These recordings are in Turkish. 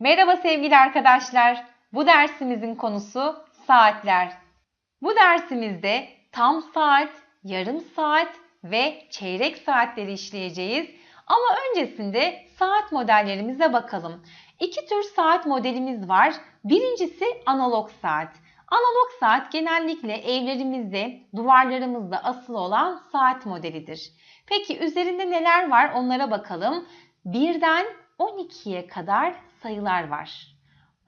Merhaba sevgili arkadaşlar. Bu dersimizin konusu saatler. Bu dersimizde tam saat, yarım saat ve çeyrek saatleri işleyeceğiz. Ama öncesinde saat modellerimize bakalım. İki tür saat modelimiz var. Birincisi analog saat. Analog saat genellikle evlerimizde, duvarlarımızda asılı olan saat modelidir. Peki üzerinde neler var onlara bakalım. Birden 12'ye kadar sayılar var.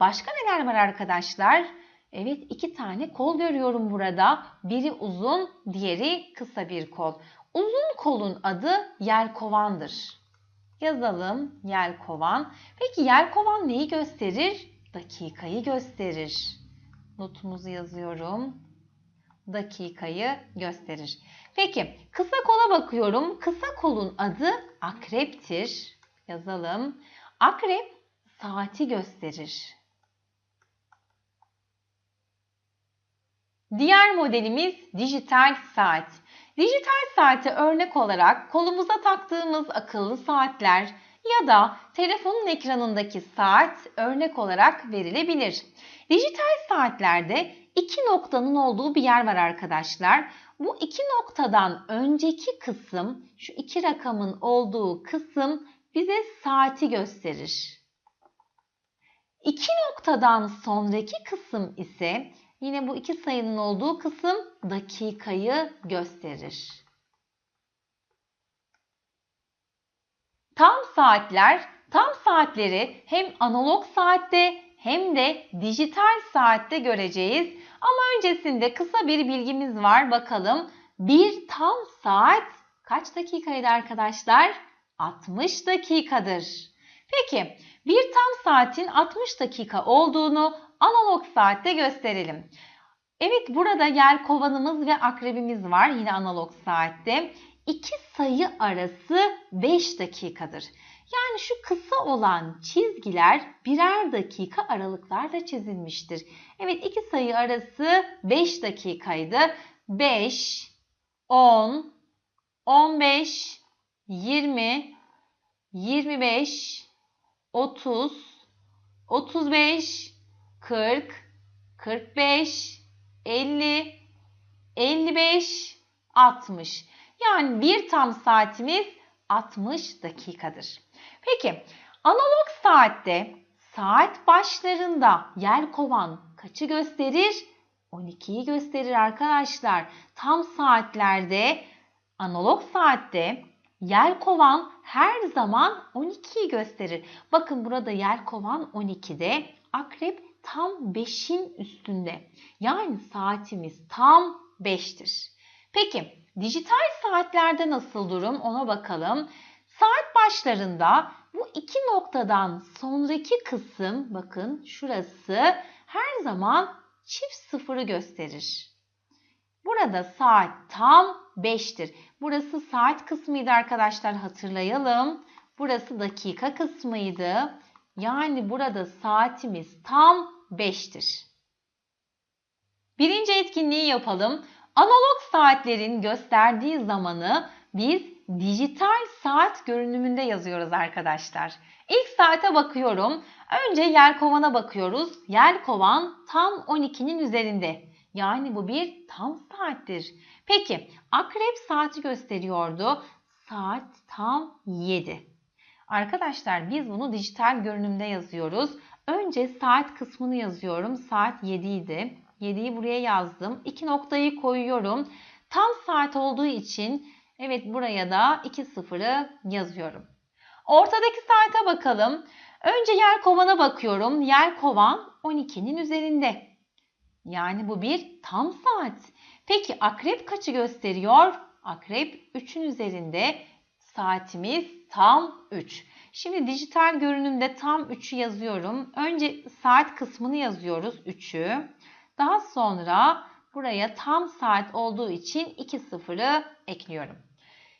Başka neler var arkadaşlar? Evet iki tane kol görüyorum burada. Biri uzun, diğeri kısa bir kol. Uzun kolun adı yelkovandır. Yazalım yelkovan. Peki yelkovan neyi gösterir? Dakikayı gösterir. Notumuzu yazıyorum. Dakikayı gösterir. Peki kısa kola bakıyorum. Kısa kolun adı akreptir. Yazalım. Akrep saati gösterir. Diğer modelimiz dijital saat. Dijital saate örnek olarak kolumuza taktığımız akıllı saatler ya da telefonun ekranındaki saat örnek olarak verilebilir. Dijital saatlerde iki noktanın olduğu bir yer var arkadaşlar. Bu iki noktadan önceki kısım, şu iki rakamın olduğu kısım bize saati gösterir. İki noktadan sonraki kısım ise yine bu iki sayının olduğu kısım dakikayı gösterir. Tam saatler, tam saatleri hem analog saatte hem de dijital saatte göreceğiz. Ama öncesinde kısa bir bilgimiz var. Bakalım bir tam saat kaç dakikaydı arkadaşlar? 60 dakikadır. Peki bir tam saatin 60 dakika olduğunu analog saatte gösterelim. Evet burada yer kovanımız ve akrebimiz var yine analog saatte. İki sayı arası 5 dakikadır. Yani şu kısa olan çizgiler birer dakika aralıklarla çizilmiştir. Evet iki sayı arası 5 dakikaydı. 5, 10, 15, 20, 25, 30, 35, 40, 45, 50, 55, 60. Yani bir tam saatimiz 60 dakikadır. Peki analog saatte saat başlarında yer kovan kaçı gösterir? 12'yi gösterir arkadaşlar. Tam saatlerde analog saatte yer kovan her zaman 12'yi gösterir. Bakın burada yer kovan 12'de, akrep tam 5'in üstünde. Yani saatimiz tam 5'tir. Peki dijital saatlerde nasıl durum ona bakalım. Saat başlarında bu iki noktadan sonraki kısım bakın şurası her zaman çift sıfırı gösterir. Burada saat tam 5'tir. Burası saat kısmıydı arkadaşlar hatırlayalım. Burası dakika kısmıydı. Yani burada saatimiz tam 5'tir. Birinci etkinliği yapalım. Analog saatlerin gösterdiği zamanı biz dijital saat görünümünde yazıyoruz arkadaşlar. İlk saate bakıyorum. Önce yelkovana bakıyoruz. Yelkovan tam 12'nin üzerinde. Yani bu bir tam saattir. Peki akrep saati gösteriyordu. Saat tam 7. Arkadaşlar biz bunu dijital görünümde yazıyoruz. Önce saat kısmını yazıyorum. Saat 7 idi. 7'yi buraya yazdım. 2 noktayı koyuyorum. Tam saat olduğu için evet buraya da 2 sıfırı yazıyorum. Ortadaki saate bakalım. Önce yer kovana bakıyorum. Yer kovan 12'nin üzerinde. Yani bu bir tam saat. Peki akrep kaçı gösteriyor? Akrep 3'ün üzerinde. Saatimiz tam 3. Şimdi dijital görünümde tam 3'ü yazıyorum. Önce saat kısmını yazıyoruz 3'ü. Daha sonra buraya tam saat olduğu için 2 sıfırı ekliyorum.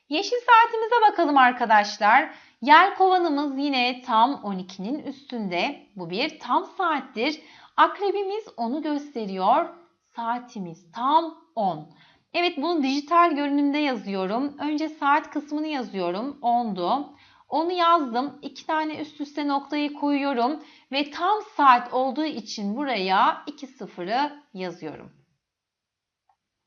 Yeşil saatimize bakalım arkadaşlar. Yer kovanımız yine tam 12'nin üstünde. Bu bir tam saattir. Akrebimiz onu gösteriyor. Saatimiz tam 10. Evet bunu dijital görünümde yazıyorum. Önce saat kısmını yazıyorum. 10'du. Onu yazdım. İki tane üst üste noktayı koyuyorum ve tam saat olduğu için buraya 2 sıfırı yazıyorum.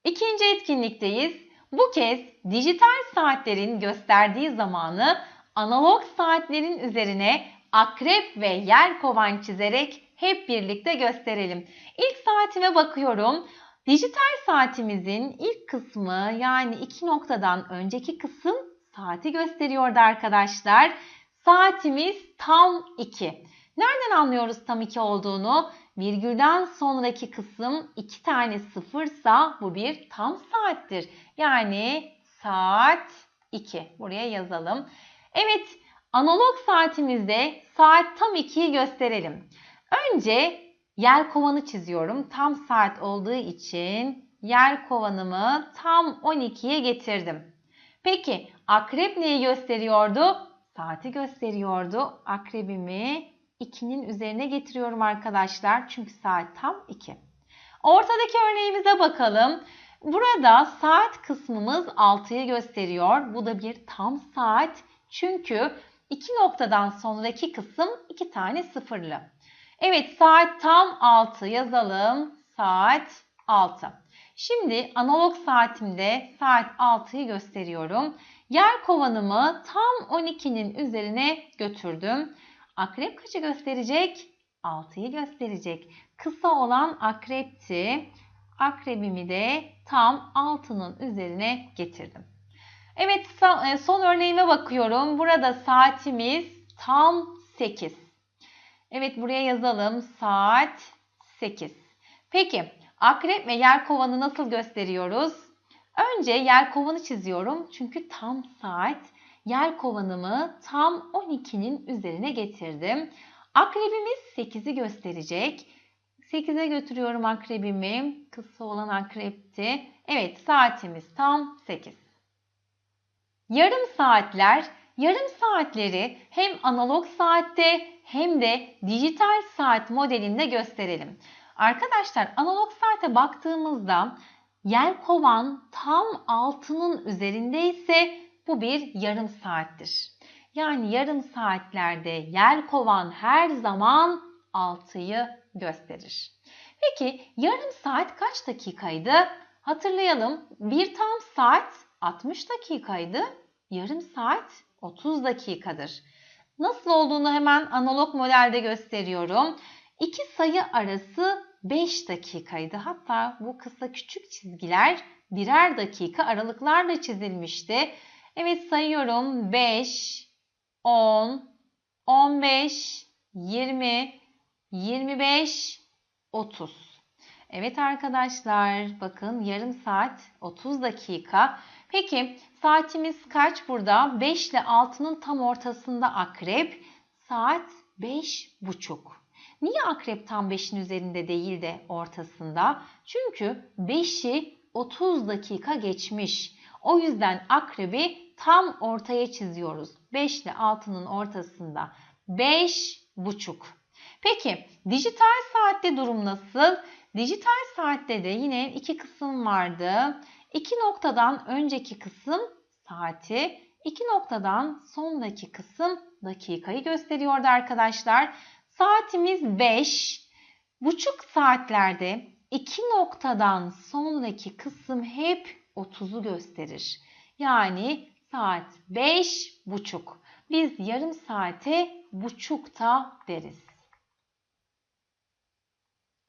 İkinci etkinlikteyiz. Bu kez dijital saatlerin gösterdiği zamanı analog saatlerin üzerine akrep ve yer kovan çizerek hep birlikte gösterelim. İlk saatime bakıyorum. Dijital saatimizin ilk kısmı yani iki noktadan önceki kısım saati gösteriyordu arkadaşlar. Saatimiz tam 2. Nereden anlıyoruz tam 2 olduğunu? Virgülden sonraki kısım 2 tane sıfırsa bu bir tam saattir. Yani saat 2. Buraya yazalım. Evet analog saatimizde saat tam 2'yi gösterelim. Önce yer kovanı çiziyorum. Tam saat olduğu için yer kovanımı tam 12'ye getirdim. Peki akrep neyi gösteriyordu? Saati gösteriyordu. Akrebimi 2'nin üzerine getiriyorum arkadaşlar. Çünkü saat tam 2. Ortadaki örneğimize bakalım. Burada saat kısmımız 6'yı gösteriyor. Bu da bir tam saat. Çünkü iki noktadan sonraki kısım iki tane sıfırlı. Evet saat tam 6 yazalım. Saat 6. Şimdi analog saatimde saat 6'yı gösteriyorum. Yer kovanımı tam 12'nin üzerine götürdüm. Akrep kaçı gösterecek? 6'yı gösterecek. Kısa olan akrepti. Akrebimi de tam 6'nın üzerine getirdim. Evet e, son örneğime bakıyorum. Burada saatimiz tam 8. Evet buraya yazalım. Saat 8. Peki akrep ve yer kovanı nasıl gösteriyoruz? Önce yer kovanı çiziyorum. Çünkü tam saat. Yer kovanımı tam 12'nin üzerine getirdim. Akrebimiz 8'i gösterecek. 8'e götürüyorum akrebimi. Kısa olan akrepti. Evet saatimiz tam 8. Yarım saatler, yarım saatleri hem analog saatte hem de dijital saat modelinde gösterelim. Arkadaşlar analog saate baktığımızda yer kovan tam altının üzerindeyse bu bir yarım saattir. Yani yarım saatlerde yer kovan her zaman 6'yı gösterir. Peki yarım saat kaç dakikaydı? Hatırlayalım. Bir tam saat 60 dakikaydı. Yarım saat 30 dakikadır. Nasıl olduğunu hemen analog modelde gösteriyorum. İki sayı arası 5 dakikaydı. Hatta bu kısa küçük çizgiler birer dakika aralıklarla çizilmişti. Evet sayıyorum. 5, 10, 15, 20, 25, 30. Evet arkadaşlar bakın yarım saat 30 dakika. Peki saatimiz kaç burada? 5 ile 6'nın tam ortasında akrep. Saat 5.30. Niye akrep tam 5'in üzerinde değil de ortasında? Çünkü 5'i 30 dakika geçmiş. O yüzden akrebi tam ortaya çiziyoruz. 5 ile 6'nın ortasında. 5.30. Peki dijital saatte durum nasıl? Dijital saatte de yine iki kısım vardı. İki noktadan önceki kısım saati, iki noktadan sondaki kısım dakikayı gösteriyordu arkadaşlar. Saatimiz 5. Buçuk saatlerde iki noktadan sonraki kısım hep 30'u gösterir. Yani saat 5 buçuk. Biz yarım saate buçukta deriz.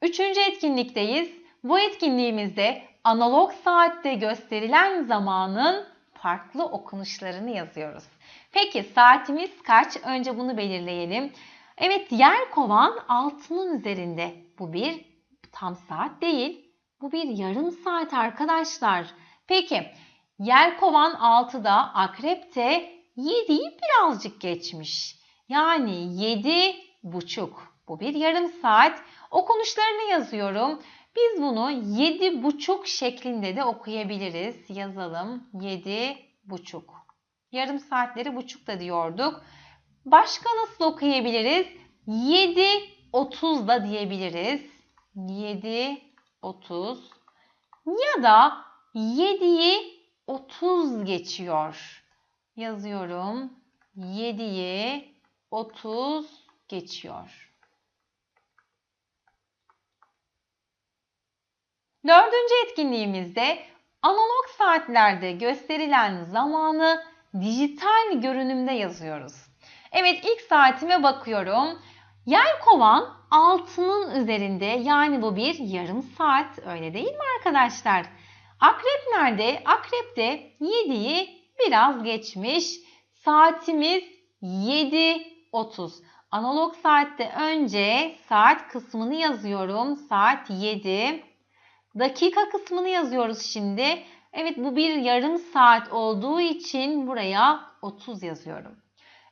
Üçüncü etkinlikteyiz. Bu etkinliğimizde analog saatte gösterilen zamanın farklı okunuşlarını yazıyoruz. Peki saatimiz kaç? Önce bunu belirleyelim. Evet yer kovan altının üzerinde. Bu bir tam saat değil. Bu bir yarım saat arkadaşlar. Peki yer kovan 6'da akrepte 7'yi birazcık geçmiş. Yani 7 buçuk. Bu bir yarım saat. Okunuşlarını yazıyorum. Biz bunu 7 buçuk şeklinde de okuyabiliriz. Yazalım 7 buçuk. Yarım saatleri buçuk da diyorduk. Başka nasıl okuyabiliriz? 7 30 da diyebiliriz. 7 30 ya da 7'yi 30 geçiyor. Yazıyorum. 7'yi 30 geçiyor. Dördüncü etkinliğimizde analog saatlerde gösterilen zamanı dijital görünümde yazıyoruz. Evet ilk saatime bakıyorum. Yelkovan altının üzerinde yani bu bir yarım saat öyle değil mi arkadaşlar? Akrep nerede? Akrep de 7'yi biraz geçmiş. Saatimiz 7.30. Analog saatte önce saat kısmını yazıyorum. Saat 7. Dakika kısmını yazıyoruz şimdi. Evet bu bir yarım saat olduğu için buraya 30 yazıyorum.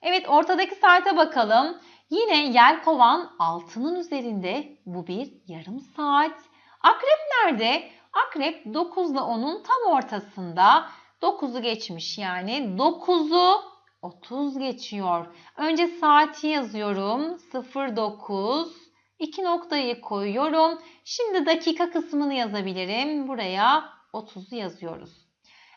Evet ortadaki saate bakalım. Yine yelkovan altının üzerinde. Bu bir yarım saat. Akrep nerede? Akrep 9 ile 10'un tam ortasında. 9'u geçmiş yani. 9'u 30 geçiyor. Önce saati yazıyorum. 09. 2 noktayı koyuyorum. Şimdi dakika kısmını yazabilirim. Buraya 30'u yazıyoruz.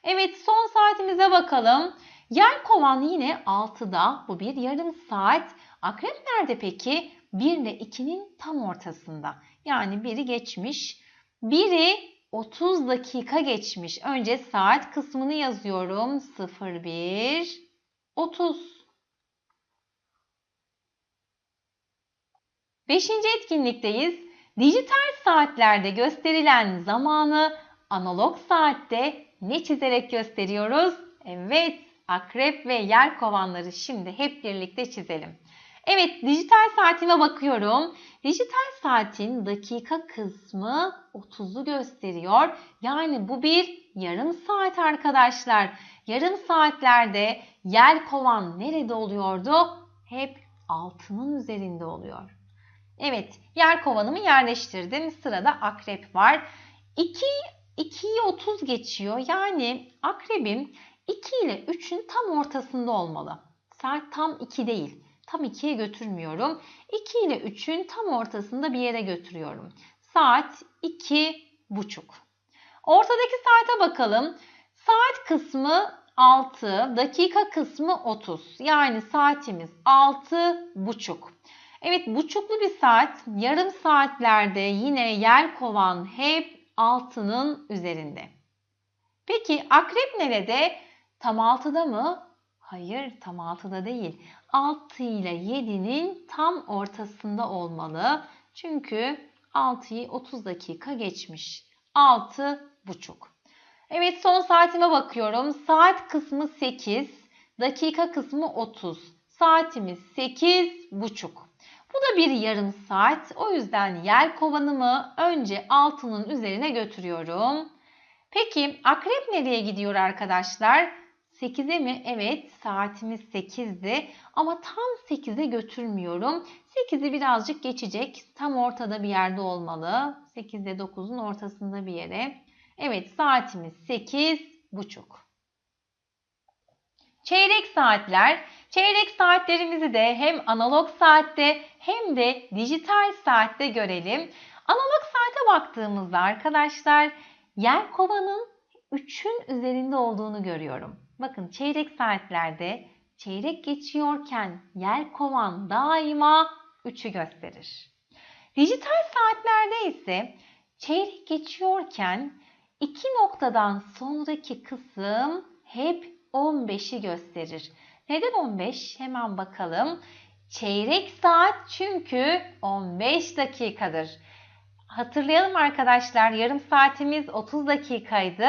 Evet son saatimize bakalım. Yer kovan yine 6'da. Bu bir yarım saat. Akrep nerede peki? 1 ile 2'nin tam ortasında. Yani biri geçmiş. Biri 30 dakika geçmiş. Önce saat kısmını yazıyorum. 01 30 Beşinci etkinlikteyiz. Dijital saatlerde gösterilen zamanı analog saatte ne çizerek gösteriyoruz? Evet, akrep ve yer kovanları şimdi hep birlikte çizelim. Evet, dijital saatime bakıyorum. Dijital saatin dakika kısmı 30'u gösteriyor. Yani bu bir yarım saat arkadaşlar. Yarım saatlerde yer kovan nerede oluyordu? Hep altının üzerinde oluyor. Evet, yer kovanımı yerleştirdim. Sırada akrep var. 2 2'yi 30 geçiyor. Yani akrebim 2 ile 3'ün tam ortasında olmalı. Saat tam 2 değil. Tam 2'ye götürmüyorum. 2 ile 3'ün tam ortasında bir yere götürüyorum. Saat 2 buçuk. Ortadaki saate bakalım. Saat kısmı 6, dakika kısmı 30. Yani saatimiz 6 buçuk. Evet buçuklu bir saat yarım saatlerde yine yer kovan hep altının üzerinde. Peki akrep nerede? Tam altıda mı? Hayır tam altıda değil. 6 ile 7'nin tam ortasında olmalı. Çünkü 6'yı 30 dakika geçmiş. 6 buçuk. Evet son saatime bakıyorum. Saat kısmı 8, dakika kısmı 30. Saatimiz 8 buçuk. Bu da bir yarım saat. O yüzden yer kovanımı önce altının üzerine götürüyorum. Peki akrep nereye gidiyor arkadaşlar? 8'e mi? Evet saatimiz 8'di ama tam 8'e götürmüyorum. 8'i birazcık geçecek. Tam ortada bir yerde olmalı. 8 ile 9'un ortasında bir yere. Evet saatimiz 8 buçuk. Çeyrek saatler. Çeyrek saatlerimizi de hem analog saatte hem de dijital saatte görelim. Analog saate baktığımızda arkadaşlar yer kovanın 3'ün üzerinde olduğunu görüyorum. Bakın çeyrek saatlerde çeyrek geçiyorken yer kovan daima 3'ü gösterir. Dijital saatlerde ise çeyrek geçiyorken iki noktadan sonraki kısım hep 15'i gösterir. Neden 15? Hemen bakalım. Çeyrek saat çünkü 15 dakikadır. Hatırlayalım arkadaşlar yarım saatimiz 30 dakikaydı.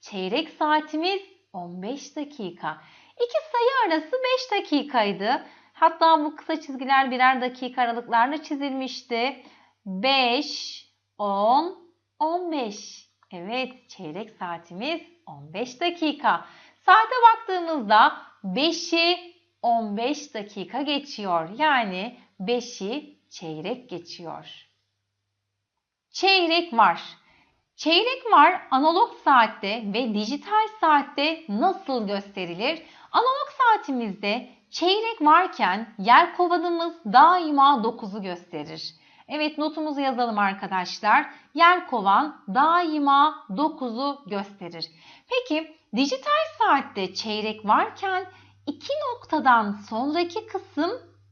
Çeyrek saatimiz 15 dakika. İki sayı arası 5 dakikaydı. Hatta bu kısa çizgiler birer dakika aralıklarla çizilmişti. 5, 10, 15. Evet çeyrek saatimiz 15 dakika. Saate baktığımızda 5'i 15 dakika geçiyor. Yani 5'i çeyrek geçiyor. Çeyrek var. Çeyrek var analog saatte ve dijital saatte nasıl gösterilir? Analog saatimizde çeyrek varken yer kovanımız daima 9'u gösterir. Evet notumuzu yazalım arkadaşlar. Yer kovan daima 9'u gösterir. Peki dijital saatte çeyrek varken iki noktadan sonraki kısım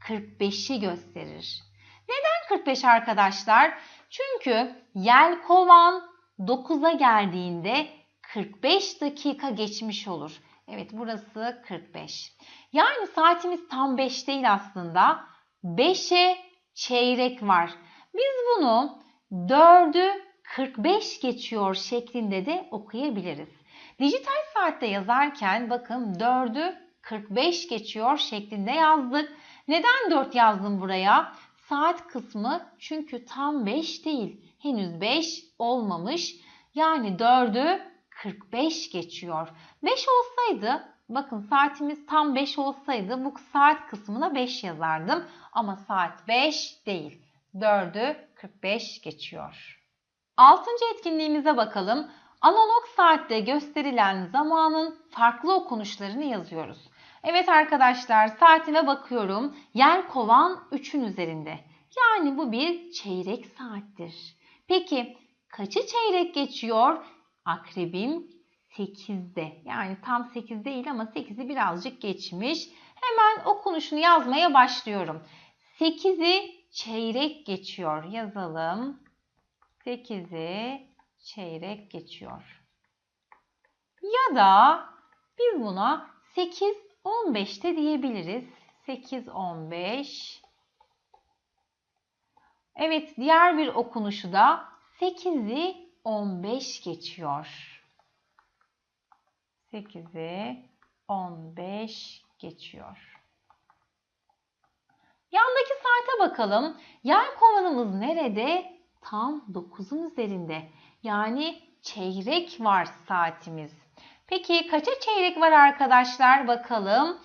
45'i gösterir. Neden 45 arkadaşlar? Çünkü yelkovan 9'a geldiğinde 45 dakika geçmiş olur. Evet burası 45. Yani saatimiz tam 5 değil aslında. 5'e çeyrek var. Biz bunu 4'ü 45 geçiyor şeklinde de okuyabiliriz. Dijital saatte yazarken bakın 4'ü 45 geçiyor şeklinde yazdık. Neden 4 yazdım buraya? Saat kısmı çünkü tam 5 değil. Henüz 5 olmamış. Yani 4'ü 45 geçiyor. 5 olsaydı bakın saatimiz tam 5 olsaydı bu saat kısmına 5 yazardım. Ama saat 5 değil. 4'ü 45 geçiyor. Altıncı etkinliğimize bakalım. Analog saatte gösterilen zamanın farklı okunuşlarını yazıyoruz. Evet arkadaşlar saatime bakıyorum. Yer kovan 3'ün üzerinde. Yani bu bir çeyrek saattir. Peki kaçı çeyrek geçiyor? Akrebim 8'de. Yani tam 8 değil ama 8'i birazcık geçmiş. Hemen okunuşunu yazmaya başlıyorum. 8'i çeyrek geçiyor. Yazalım. 8'i çeyrek geçiyor. Ya da biz buna 8 15'te diyebiliriz. 8 15 Evet, diğer bir okunuşu da 8'i 15 geçiyor. 8'i 15 geçiyor. Yandaki saate bakalım. Yer kovanımız nerede? Tam 9'un üzerinde. Yani çeyrek var saatimiz. Peki kaça çeyrek var arkadaşlar? Bakalım.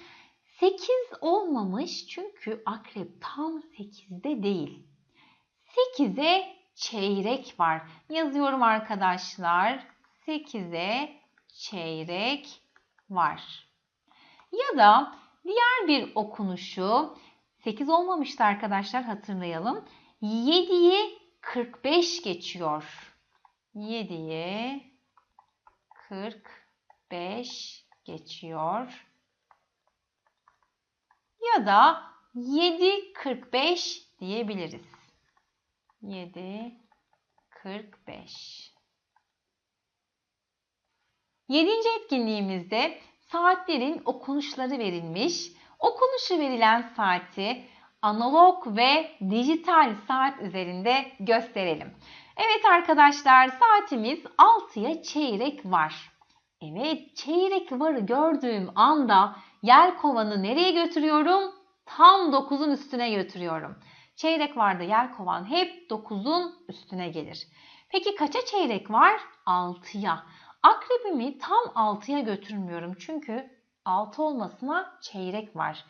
8 olmamış çünkü akrep tam 8'de değil. 8'e çeyrek var. Yazıyorum arkadaşlar. 8'e çeyrek var. Ya da diğer bir okunuşu 8 olmamıştı arkadaşlar hatırlayalım. 7'yi 45 geçiyor. 7'ye 45 geçiyor. Ya da 7.45 diyebiliriz. 7.45 Yedinci etkinliğimizde saatlerin okunuşları verilmiş. Okunuşu verilen saati analog ve dijital saat üzerinde gösterelim. Evet arkadaşlar saatimiz 6'ya çeyrek var. Evet çeyrek varı gördüğüm anda yer kovanı nereye götürüyorum? Tam 9'un üstüne götürüyorum. Çeyrek vardı yer kovan hep 9'un üstüne gelir. Peki kaça çeyrek var? 6'ya. Akrebimi tam 6'ya götürmüyorum çünkü 6 olmasına çeyrek var.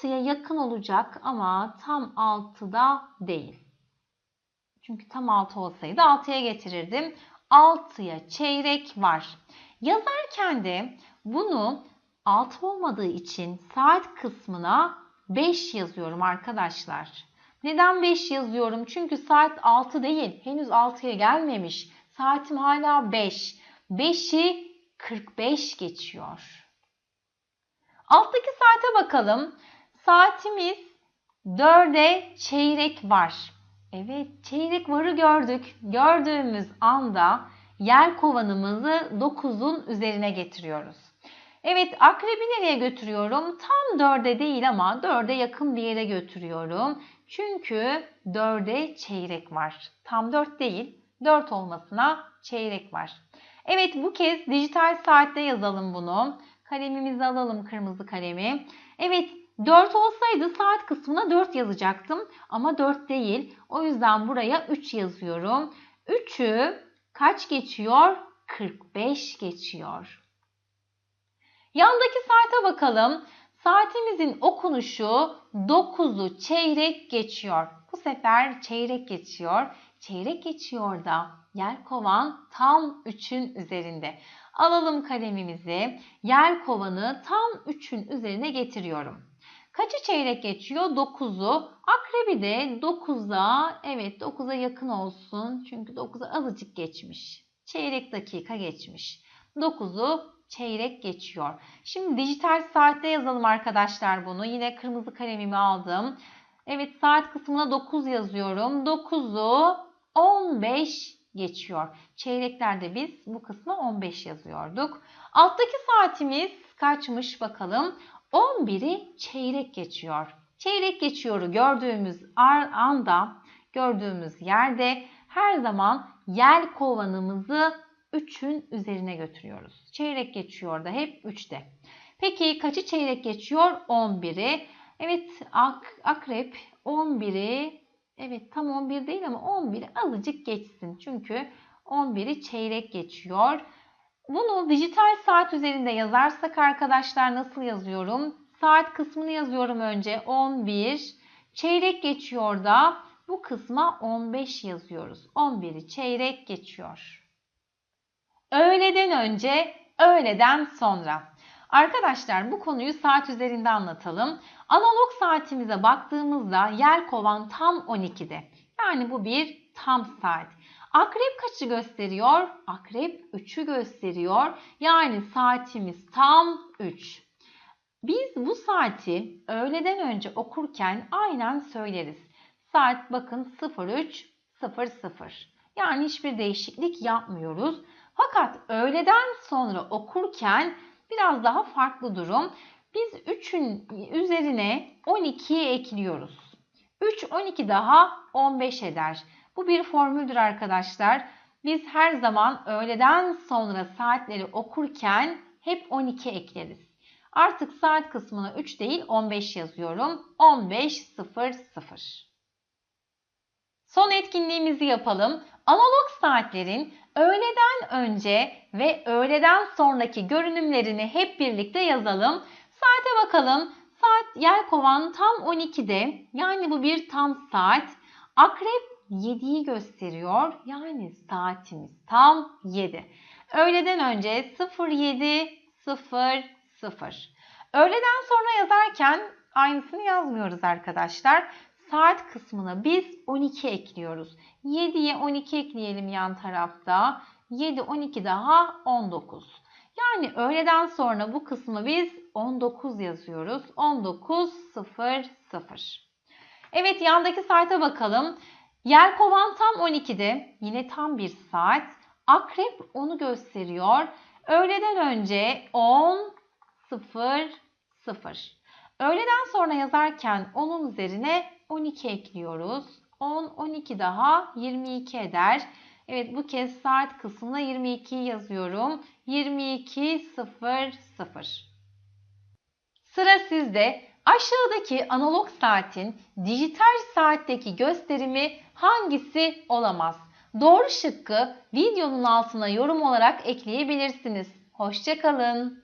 6'ya yakın olacak ama tam 6'da değil. Çünkü tam 6 olsaydı 6'ya getirirdim. 6'ya çeyrek var. Yazarken de bunu 6 olmadığı için saat kısmına 5 yazıyorum arkadaşlar. Neden 5 yazıyorum? Çünkü saat 6 değil. Henüz 6'ya gelmemiş. Saatim hala 5. 5'i 45 geçiyor. Alttaki saate bakalım. Saatimiz 4'e çeyrek var. Evet çeyrek varı gördük. Gördüğümüz anda yer kovanımızı 9'un üzerine getiriyoruz. Evet akrebi nereye götürüyorum? Tam 4'e değil ama 4'e yakın bir yere götürüyorum. Çünkü 4'e çeyrek var. Tam 4 değil. 4 olmasına çeyrek var. Evet bu kez dijital saatte yazalım bunu. Kalemimizi alalım kırmızı kalemi. Evet 4 olsaydı saat kısmına 4 yazacaktım ama 4 değil. O yüzden buraya 3 yazıyorum. 3'ü kaç geçiyor? 45 geçiyor. Yandaki saate bakalım. Saatimizin okunuşu 9'u çeyrek geçiyor. Bu sefer çeyrek geçiyor. Çeyrek geçiyor da yer kovan tam 3'ün üzerinde. Alalım kalemimizi. Yer kovanı tam 3'ün üzerine getiriyorum. Kaçı çeyrek geçiyor? 9'u. Akrebi de 9'a, evet 9'a yakın olsun. Çünkü 9'a azıcık geçmiş. Çeyrek dakika geçmiş. 9'u çeyrek geçiyor. Şimdi dijital saatte yazalım arkadaşlar bunu. Yine kırmızı kalemimi aldım. Evet saat kısmına 9 yazıyorum. 9'u 15 geçiyor. Çeyreklerde biz bu kısma 15 yazıyorduk. Alttaki saatimiz kaçmış bakalım. 11'i çeyrek geçiyor. Çeyrek geçiyoru gördüğümüz anda, gördüğümüz yerde her zaman yel kovanımızı 3'ün üzerine götürüyoruz. Çeyrek geçiyor da hep 3'te. Peki kaçı çeyrek geçiyor? 11'i. Evet ak, akrep 11'i evet tam 11 değil ama 11'i azıcık geçsin. Çünkü 11'i çeyrek geçiyor. Bunu dijital saat üzerinde yazarsak arkadaşlar nasıl yazıyorum? Saat kısmını yazıyorum önce 11. Çeyrek geçiyor da bu kısma 15 yazıyoruz. 11'i çeyrek geçiyor. Öğleden önce, öğleden sonra. Arkadaşlar bu konuyu saat üzerinde anlatalım. Analog saatimize baktığımızda yer kovan tam 12'de. Yani bu bir tam saat. Akrep kaçı gösteriyor? Akrep 3'ü gösteriyor. Yani saatimiz tam 3. Biz bu saati öğleden önce okurken aynen söyleriz. Saat bakın 03.00. Yani hiçbir değişiklik yapmıyoruz. Fakat öğleden sonra okurken biraz daha farklı durum. Biz 3'ün üzerine 12'yi ekliyoruz. 3, 12 daha 15 eder. Bu bir formüldür arkadaşlar. Biz her zaman öğleden sonra saatleri okurken hep 12 ekleriz. Artık saat kısmına 3 değil 15 yazıyorum. 15.00. Son etkinliğimizi yapalım. Analog saatlerin öğleden önce ve öğleden sonraki görünümlerini hep birlikte yazalım. Saate bakalım. Saat yelkovan tam 12'de. Yani bu bir tam saat. Akrep 7'yi gösteriyor. Yani saatimiz tam 7. Öğleden önce 07.00. Öğleden sonra yazarken aynısını yazmıyoruz arkadaşlar. Saat kısmına biz 12 ekliyoruz. 7'ye 12 ekleyelim yan tarafta. 7, 12 daha 19. Yani öğleden sonra bu kısmı biz 19 yazıyoruz. 19.00. Evet yandaki saate bakalım. Yelkovan tam 12'de. Yine tam bir saat. Akrep onu gösteriyor. Öğleden önce 10.00. Öğleden sonra yazarken onun üzerine 12 ekliyoruz. 10, 12 daha 22 eder. Evet bu kez saat kısmına 22 yazıyorum. 22.00. Sıra sizde. Aşağıdaki analog saatin dijital saatteki gösterimi hangisi olamaz? Doğru şıkkı videonun altına yorum olarak ekleyebilirsiniz. Hoşçakalın.